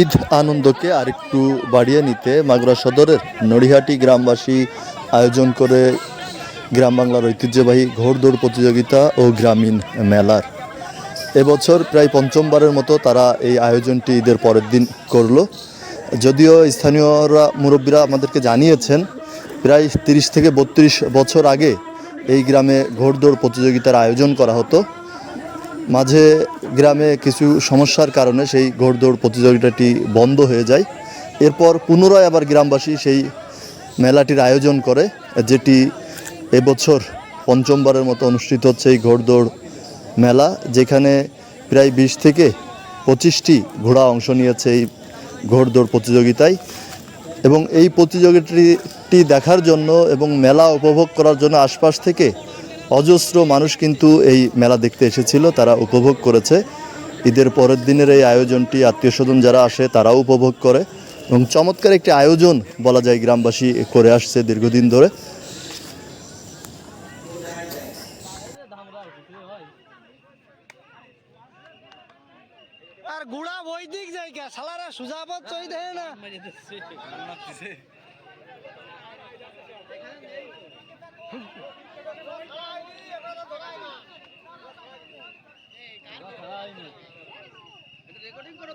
ঈদ আনন্দকে আরেকটু বাড়িয়ে নিতে মাগুরা সদরের নড়িহাটি গ্রামবাসী আয়োজন করে গ্রাম বাংলার ঐতিহ্যবাহী ঘোড়দৌড় প্রতিযোগিতা ও গ্রামীণ মেলার। এবছর প্রায় পঞ্চমবারের মতো তারা এই আয়োজনটি ঈদের পরের দিন করল। যদিও স্থানীয়রা, মুরব্বীরা আমাদেরকে জানিয়েছেন, প্রায় তিরিশ থেকে বত্রিশ বছর আগে এই গ্রামে ঘোড়দৌড় প্রতিযোগিতার আয়োজন করা হতো। মাঝে গ্রামে কিছু সমস্যার কারণে সেই ঘোড়দৌড় প্রতিযোগিতাটি বন্ধ হয়ে যায়। এরপর পুনরায় আবার গ্রামবাসী সেই মেলাটির আয়োজন করে, যেটি এবছর পঞ্চমবারের মতো অনুষ্ঠিত হচ্ছে এই ঘোড়দৌড় মেলা, যেখানে প্রায় বিশ থেকে পঁচিশটি ঘোড়া অংশ নিয়েছে এই ঘোড়দৌড় প্রতিযোগিতায়। এবং এই প্রতিযোগিতাটি দেখার জন্য এবং মেলা উপভোগ করার জন্য আশপাশ থেকে অজস্র মানুষ কিন্তু এই মেলা দেখতে এসেছিল, তারা উপভোগ করেছে। ঈদের পরের দিনের এই আয়োজনটি, আত্মীয় স্বজন যারা আসে তারাও উপভোগ করে এবং চমৎকার একটি আয়োজন বলা যায় গ্রামবাসী করে আসছে দীর্ঘদিন ধরে। গুড়া বৈদিক জায়গা, শালারা সুজাপত চই দেয় না। রেকর্ডিং করো